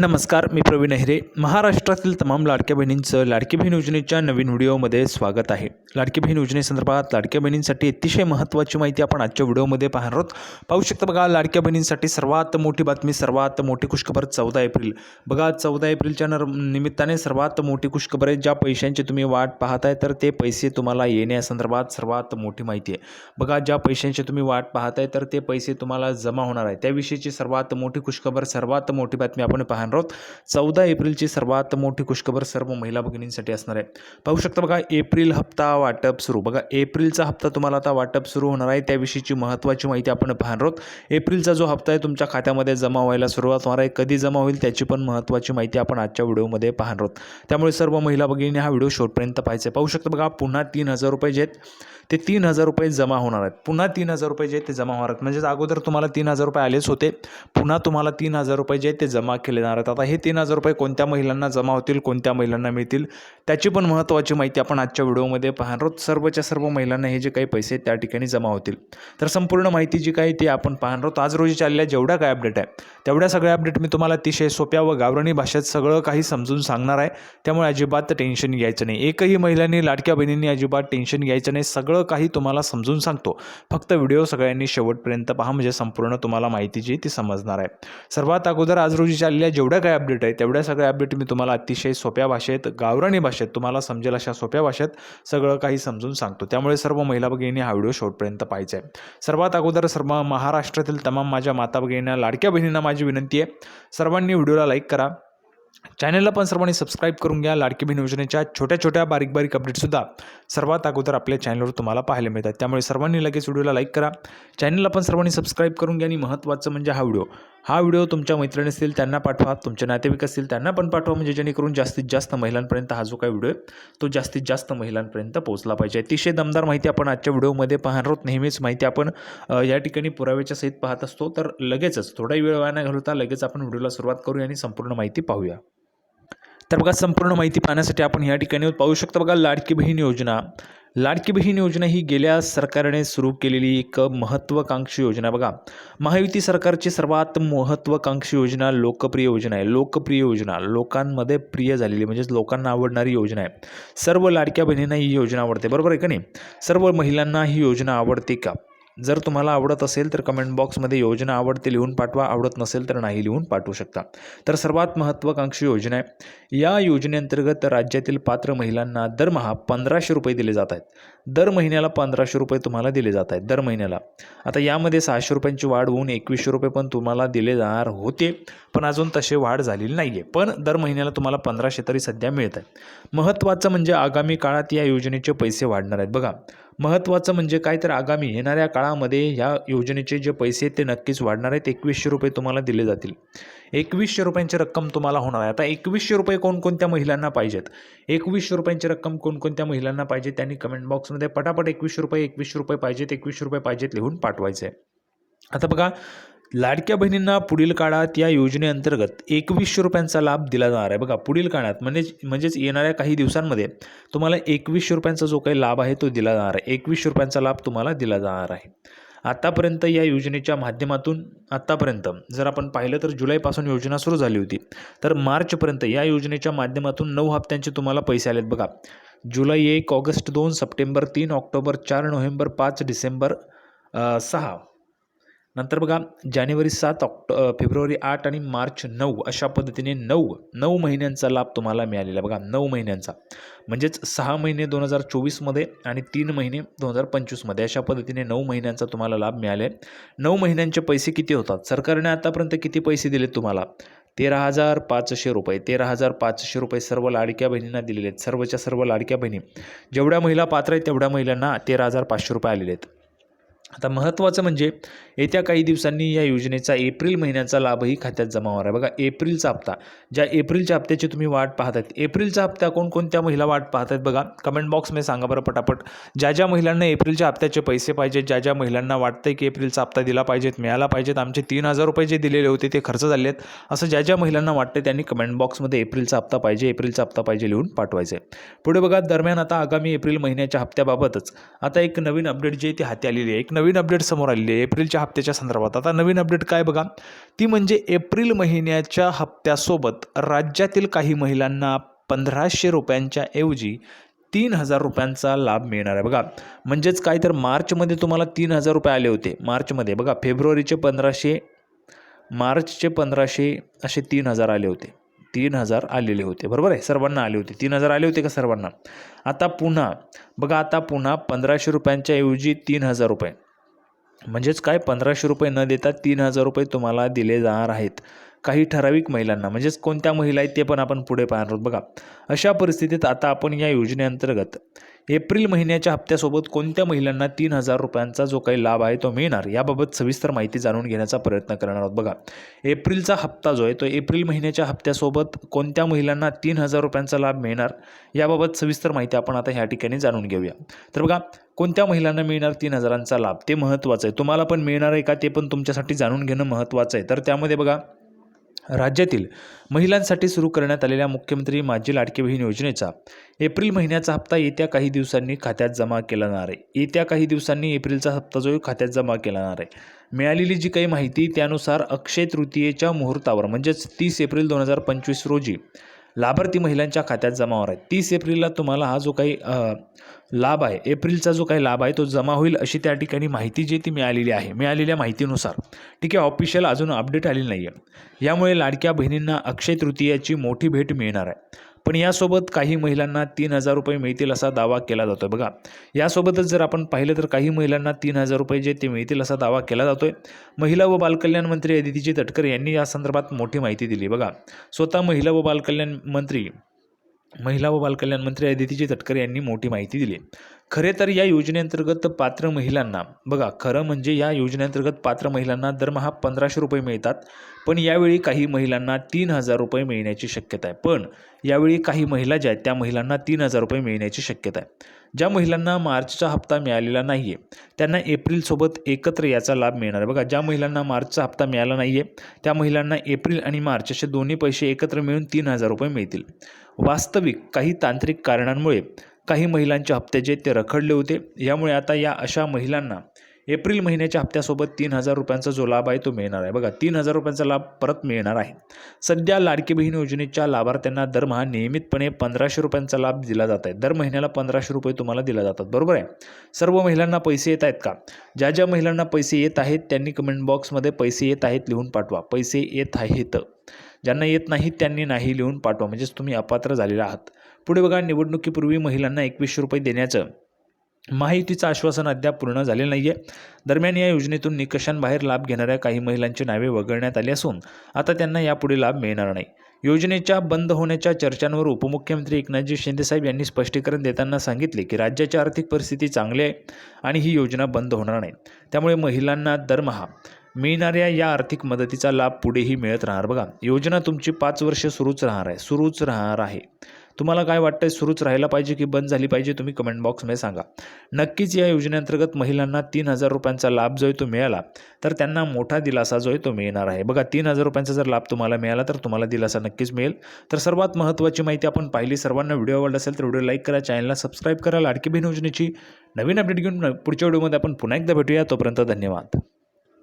नमस्कार मी प्रवीण अहिरे. महाराष्ट्रातील तमाम लाडक्या बहिणींचं लाडकी बहीण योजनेच्या नवीन व्हिडिओमध्ये स्वागत आहे. लाडकी बहीण योजनेसंदर्भात लाडक्या बहिणींसाठी अतिशय महत्त्वाची माहिती आपण आजच्या व्हिडिओमध्ये पाहणार आहोत. पाहू शकता बघा लाडक्या बहिणींसाठी सर्वात मोठी बातमी सर्वात मोठी खुशखबर चौदा एप्रिल. बघा चौदा एप्रिलच्या नर निमित्ताने सर्वात मोठी खुशखबर आहे. ज्या पैशांची तुम्ही वाट पाहताय तर ते पैसे तुम्हाला येण्यासंदर्भात सर्वात मोठी माहिती आहे. बघा ज्या पैशांची तुम्ही वाट पाहताय तर ते पैसे तुम्हाला जमा होणार आहे. त्याविषयीची सर्वात मोठी खुशखबर सर्वात मोठी बातमी आपण पाहणार आहोत चौदा एप्रिलची सर्वात मोठी खुशखबर सर्व महिला भगिनींसाठी असणार आहे. पाहू शकता बघा एप्रिल हप्ता वाटप सुरू. बघा एप्रिलचा हप्ता तुम्हाला आता वाटप सुरू होणार आहे. त्याविषयीची महत्त्वाची माहिती आपण पाहणार आहोत. एप्रिलचा जो हप्ता आहे तुमच्या खात्यामध्ये जमा व्हायला सुरुवात होणार आहे. कधी जमा होईल त्याची पण महत्त्वाची माहिती आपण आजच्या व्हिडिओमध्ये पाहणार आहोत. त्यामुळे सर्व महिला भगिनी हा व्हिडिओ शेवटपर्यंत पाहायचा आहे. पाहू शकता बघा पुन्हा तीन हजार रुपये जे आहेत ते तीन हजार रुपये जमा होणार आहेत. पुन्हा तीन हजार रुपये जे आहेत ते जमा होणार आहेत. म्हणजेच अगोदर तुम्हाला तीन हजार रुपये आलेच होते. पुन्हा तुम्हाला तीन हजार रुपये जे आहेत ते जमा केले जाणार आहेत आता हे तीन हजार रुपये कोणत्या महिलांना जमा होतील कोणत्या महिलांना मिळतील त्याची पण महत्त्वाची माहिती आपण आजच्या व्हिडिओमध्ये पाहणार आहोत. सर्वच्या सर्व महिलांना हे जे काही पैसे त्या ठिकाणी जमा होतील. तर संपूर्ण माहिती जी काही ती आपण पाहणार आहोत. आज रोजी चाललेल्या जेवढ्या काय अपडेट आहे तेवढ्या सगळ्या अपडेट मी तुम्हाला अतिशय सोप्या व गावरणी भाषेत सगळं काही समजून सांगणार आहे. त्यामुळे अजिबात टेन्शन घ्यायचं नाही. एकही महिलांनी लाडक्या बहिणींनी अजिबात टेन्शन घ्यायचं नाही. सगळं काही तुम्हाला समजून सांगतो. फक्त व्हिडिओ सगळ्यांनी शेवटपर्यंत पहा. म्हणजे संपूर्ण तुम्हाला माहिती जी ती समजणार आहे. सर्वात अगोदर आज रोजी चाललेल्या जेवढ्या काय अपडेट आहे तेवढ्या सगळ्या अपडेट मी तुम्हाला अतिशय सोप्या भाषेत गावराणी भाषेत तुम्हाला समजेल अशा सोप्या भाषेत सगळं काही समजून सांगतो. त्यामुळे सर्व महिला भगिनी हा व्हिडिओ शेवटपर्यंत पाहायचा आहे. सर्वात अगोदर सर्व महाराष्ट्रातील तमाम माझ्या माता भगिनींना लाडक्या बहिणींना माझी विनंती आहे. सर्वांनी व्हिडिओला लाईक करा. चॅनलला पण सर्वांनी सबस्क्राईब करून घ्या. लाडकी बहीण योजनेच्या छोट्या छोट्या बारीक बारीक अपडेटसुद्धा सर्वात अगोदर आपल्या चॅनलवर तुम्हाला पाहायला मिळतात. त्यामुळे सर्वांनी लगेच व्हिडिओला लाईक करा. चॅनलला पण सर्वांनी सबस्क्राईब करून घ्या आणि महत्त्वाचं म्हणजे हा व्हिडिओ. हा व्हिडिओ तुमच्या मैत्रिणी असतील त्यांना पाठवा. तुमचे नातेवाईक असतील त्यांना पण पाठवा. म्हणजे जेणेकरून जास्तीत जास्त महिलांपर्यंत हा जो काही व्हिडिओ आहे तो जास्तीत जास्त महिलांपर्यंत पोहोचला पाहिजे. अतिशय दमदार माहिती आपण आजच्या व्हिडिओमध्ये पाहणार आहोत. नेहमीच माहिती आपण या ठिकाणी पुराव्याच्या सहित पाहत असतो. तर लगेचच थोडाही वेळ वाया न घालवता लगेच आपण व्हिडिओला सुरुवात करूया आणि संपूर्ण माहिती पाहूया. तर बघा संपूर्ण माहिती पाहण्यासाठी आपण या ठिकाणी पाहू शकतो बघा लाडकी बहीण योजना. लाडकी बहीण योजना ही गेल्या सरकारने सुरू केलेली एक महत्त्वाकांक्षी योजना बघा. महायुती सरकारची सर्वात महत्त्वाकांक्षी योजना लोकप्रिय योजना आहे. लोकप्रिय योजना लोकांमध्ये प्रिय झालेली म्हणजेच लोकांना आवडणारी योजना आहे. सर्व लाडक्या बहिणींना ही योजना आवडते बरोबर आहे का नाही? सर्व महिलांना ही योजना आवडते का? जर तुम्हाला आवडत असेल तर कमेंट बॉक्समध्ये योजना आवडते लिहून पाठवा. आवडत नसेल तर नाही लिहून पाठवू शकता. तर सर्वात महत्त्वाकांक्षी योजना आहे. या योजनेअंतर्गत राज्यातील पात्र महिलांना दरमहा पंधराशे रुपये दिले जात आहेत. दर महिन्याला पंधराशे रुपये तुम्हाला दिले जात आहेत. दर महिन्याला. आता यामध्ये सहाशे रुपयांची वाढ होऊन एकवीसशे रुपये पण तुम्हाला दिले जाणार होते. पण अजून तसे वाढ झालेली नाही आहे पण दर महिन्याला तुम्हाला पंधराशे तरी सध्या मिळत आहेत. महत्त्वाचं म्हणजे आगामी काळात या योजनेचे पैसे वाढणार आहेत. बघा महत्त्वाचं म्हणजे काय तर आगामी येणाऱ्या काळामध्ये ह्या योजनेचे जे पैसे आहेत ते नक्कीच वाढणार आहेत. एकवीसशे रुपये तुम्हाला दिले जातील. एकवीसशे रुपयांची रक्कम तुम्हाला होणार आहे. आता एकवीसशे रुपये कोणकोणत्या महिलांना पाहिजेत? एकवीसशे रुपयांची रक्कम कोणकोणत्या महिलांना पाहिजे त्यांनी कमेंट बॉक्समध्ये पटापट एकवीसशे रुपये एकवीसशे रुपये पाहिजेत एकवीसशे रुपये पाहिजेत लिहून पाठवायचे आहे आता बघा लाडक्या बहिणींना पुढील काळात या योजनेअंतर्गत एकवीसशे रुपयांचा लाभ दिला जाणार आहे. बघा पुढील काळात म्हणजे म्हणजेच येणाऱ्या काही दिवसांमध्ये तुम्हाला एकवीसशे रुपयांचा जो काही लाभ आहे तो दिला जाणार आहे. एकवीसशे रुपयांचा लाभ तुम्हाला दिला जाणार आहे. आत्तापर्यंत या योजनेच्या माध्यमातून आत्तापर्यंत जर आपण पाहिलं तर जुलैपासून योजना सुरू झाली होती. तर मार्चपर्यंत या योजनेच्या माध्यमातून नऊ हप्त्यांचे तुम्हाला पैसे आलेत बघा. जुलै एक ऑगस्ट दोन सप्टेंबर तीन ऑक्टोबर चार नोव्हेंबर पाच डिसेंबर सहा. नंतर बघा जानेवारी सात ऑक्ट फेब्रुवारी आठ आणि मार्च नऊ अशा पद्धतीने नऊ नऊ महिन्यांचा लाभ तुम्हाला मिळालेला बघा नऊ महिन्यांचा. म्हणजेच सहा महिने दोन हजार चोवीसमध्ये आणि तीन महिने दोन हजार पंचवीसमध्ये अशा पद्धतीने नऊ महिन्यांचा तुम्हाला लाभ मिळाले. नऊ महिन्यांचे पैसे किती होतात? सरकारने आतापर्यंत किती पैसे दिले तुम्हाला? तेरा हजार पाचशे रुपये. तेरा हजार पाचशे रुपये सर्व लाडक्या बहिणींना दिलेले आहेत. सर्वच्या सर्व लाडक्या बहिणी. जेवढ्या महिला पात्र आहेत तेवढ्या महिलांना तेरा हजार पाचशे रुपये आलेले आहेत. आता महत्त्वाचं म्हणजे येत्या काही दिवसांनी या योजनेचा एप्रिल महिन्याचा लाभही खात्यात जमा होणार आहे. बघा एप्रिलचा हप्ता. ज्या एप्रिलच्या हप्त्याची तुम्ही वाट पाहत आहेत एप्रिलचा हप्ता कोणकोणत्या महिला वाट पाहत आहेत बघा कमेंट बॉक्समध्ये सांगा बरं पटापट. ज्या ज्या महिलांना एप्रिलच्या हप्त्याचे पैसे पाहिजेत ज्या ज्या महिलांना वाटतंय की एप्रिलचा हप्ता दिला पाहिजेत मिळाला पाहिजेत आमचे तीन हजार रुपये जे दिलेले होते ते खर्च झाले आहेत असं ज्या ज्या महिलांना वाटतं त्यांनी कमेंट बॉक्समध्ये एप्रिलचा हप्ता पाहिजे एप्रिलचा हप्ता पाहिजे लिहून पाठवायचे आहे. पुढे बघा दरम्यान आता आगामी एप्रिल महिन्याच्या हप्त्याबाबतच आता एक नवीन अपडेट जी आहे ती हाती आलेली आहे. एक नवीन अपडेट समोर आलेली आहे. एप्रिलच्या हप्त्याच्या संदर्भात. आता नवीन अपडेट काय बघा? ती म्हणजे एप्रिल महिन्याच्या हप्त्यासोबत राज्यातील काही महिलांना पंधराशे रुपयांच्या ऐवजी तीन हजार रुपयांचा लाभ मिळणार आहे. बघा म्हणजेच काय तर मार्चमध्ये तुम्हाला तीन हजार रुपये आले होते. मार्चमध्ये बघा फेब्रुवारीचे पंधराशे मार्चचे पंधराशे असे तीन हजार आले होते. तीन हजार आलेले होते. बरोबर आहे? सर्वांना आले होते. तीन हजार आले होते का सर्वांना? आता पुन्हा बघा आता पुन्हा पंधराशे रुपयांच्या ऐवजी तीन हजार रुपये. म्हणजेच काय पंधराशे रुपये न देता तीन हजार रुपये तुम्हाला दिले जाणार आहेत. काही ठराविक महिलांना म्हणजेच कोणत्या महिला आहेत ते पण आपण पुढे पाहणार आहोत. बघा अशा परिस्थितीत आता आपण या योजनेअंतर्गत एप्रिल महिन्याच्या हप्त्यासोबत कोणत्या महिलांना तीन हजार रुपयांचा जो काही लाभ आहे तो मिळणार याबाबत सविस्तर माहिती जाणून घेण्याचा प्रयत्न करणार आहोत. बघा एप्रिलचा हप्ता जो आहे तो एप्रिल महिन्याच्या हप्त्यासोबत कोणत्या महिलांना तीन हजार रुपयांचा लाभ मिळणार याबाबत सविस्तर माहिती आपण आता ह्या ठिकाणी जाणून घेऊया. तर बघा कोणत्या महिलांना मिळणार तीन हजारांचा लाभ? ते महत्त्वाचं आहे. तुम्हाला पण मिळणार आहे का ते पण तुमच्यासाठी जाणून घेणं महत्त्वाचं आहे. तर त्यामध्ये बघा राज्यातील महिलांसाठी सुरू करण्यात आलेल्या मुख्यमंत्री माझी लाडकी बहीण योजनेचा एप्रिल महिन्याचा हप्ता येत्या काही दिवसांनी खात्यात जमा केला जाणार आहे. येत्या काही दिवसांनी एप्रिलचा हप्ता जो खात्यात जमा केला जाणार आहे. मिळालेली जी काही माहिती त्यानुसार अक्षय तृतीयेच्या मुहूर्तावर म्हणजेच तीस एप्रिल दोन हजार पंचवीस रोजी लाभार्थी महिलांच्या खात्यात जमा होणार आहे तीस एप्रिलला तुम्हाला हा जो काही लाभ आहे एप्रिलचा जो काही लाभ आहे तो जमा होईल अशी त्या ठिकाणी माहिती जी ती मिळालेली आहे. मिळालेल्या माहितीनुसार ठीक आहे ऑफिशियल अजून अपडेट आलेली नाही आहे यामुळे लाडक्या बहिणींना अक्षय तृतीयाची मोठी भेट मिळणार आहे. पण यासोबत काही महिलांना तीन हजार रुपये मिळतील असा दावा केला जातो बघा यासोबतच जर आपण पाहिलं तर काही महिलांना तीन हजार रुपये जे ते मिळतील असा दावा केला जातोय. महिला व बालकल्याण मंत्री अदितीजी तटकर यांनी या संदर्भात मोठी माहिती दिली. बघा स्वतः महिला व बालकल्याण मंत्री महिला व बालकल्याण मंत्री अदितीजी तटकर यांनी मोठी माहिती दिली. खरे तर या योजनेअंतर्गत पात्र महिलांना बघा खरं म्हणजे या योजनेअंतर्गत पात्र महिलांना दरमहा पंधराशे रुपये मिळतात पण यावेळी काही महिलांना तीन हजार रुपये मिळण्याची शक्यता आहे. पण यावेळी काही महिला ज्या आहेत त्या महिलांना तीन हजार रुपये मिळण्याची शक्यता आहे. ज्या महिलांना मार्चचा हप्ता मिळालेला नाही आहे त्यांना एप्रिलसोबत एकत्र याचा लाभ मिळणार आहे. बघा ज्या महिलांना मार्चचा हप्ता मिळाला नाही आहे त्या महिलांना एप्रिल आणि मार्च असे दोन्ही पैसे एकत्र मिळून तीन हजार रुपये मिळतील. वास्तविक काही तांत्रिक कारणांमुळे काही महिलांच्या हप्त्याचे ते रखडले होते. यामुळे आता या अशा महिलांना एप्रिल महिन्याच्या हप्त्यासोबत तीन हजार रुपयांचा जो लाभ आहे तो मिळणार आहे. बघा तीन हजार रुपयांचा लाभ परत मिळणार आहे. सध्या लाडकी बहीण योजनेच्या लाभार्थ्यांना दरमहा नियमितपणे पंधराशे रुपयांचा लाभ दिला जात आहे. दर महिन्याला पंधराशे रुपये तुम्हाला दिला जातात. बरोबर आहे? सर्व महिलांना पैसे येत आहेत का? ज्या ज्या महिलांना पैसे येत आहेत त्यांनी कमेंट बॉक्समध्ये पैसे येत आहेत लिहून पाठवा. पैसे येत आहेत. ज्यांना येत नाहीत त्यांनी नाही लिहून पाठवा. म्हणजेच तुम्ही अपात्र झालेला आहात. पुढे बघा निवडणुकीपूर्वी महिलांना एकवीसशे रुपये देण्याचं महायुतीचं आश्वासन अद्याप पूर्ण झालेलं नाही आहे दरम्यान या योजनेतून निकषांबाहेर लाभ घेणाऱ्या काही महिलांची नावे वगळण्यात आली असून आता त्यांना यापुढे लाभ मिळणार नाही. योजनेच्या बंद होण्याच्या चर्चांवर उपमुख्यमंत्री एकनाथजी शिंदेसाहेब यांनी स्पष्टीकरण देताना सांगितले की राज्याची आर्थिक परिस्थिती चांगली आहे आणि ही योजना बंद होणार नाही. त्यामुळे महिलांना दरमहा मिळणाऱ्या या आर्थिक मदतीचा लाभ पुढेही मिळत राहणार. बघा योजना तुमची पाच वर्ष सुरूच राहणार आहे सुरूच राहणार आहे. तुम्हाला काय वाटतंय सुरूच राहायला पाहिजे की बंद झाली पाहिजे तुम्ही कमेंट बॉक्समध्ये सांगा. नक्कीच या योजनेअंतर्गत महिलांना तीन हजार रुपयांचा लाभ जो आहे तो मिळाला तर त्यांना मोठा दिलासा जो आहे तो मिळणार आहे. बघा तीन हजार रुपयांचा जर लाभ तुम्हाला मिळाला तर तुम्हाला दिलासा नक्कीच मिळेल. तर सर्वात महत्त्वाची माहिती आपण पाहिली सर्वांना व्हिडिओ आवडला असेल तर व्हिडिओ लाईक करा चॅनलला सबस्क्राईब करा. लाडकी बहीण योजनेची नवीन अपडेट घेऊन पुढच्या व्हिडिओमध्ये आपण पुन्हा एकदा भेटूया. तोपर्यंत धन्यवाद.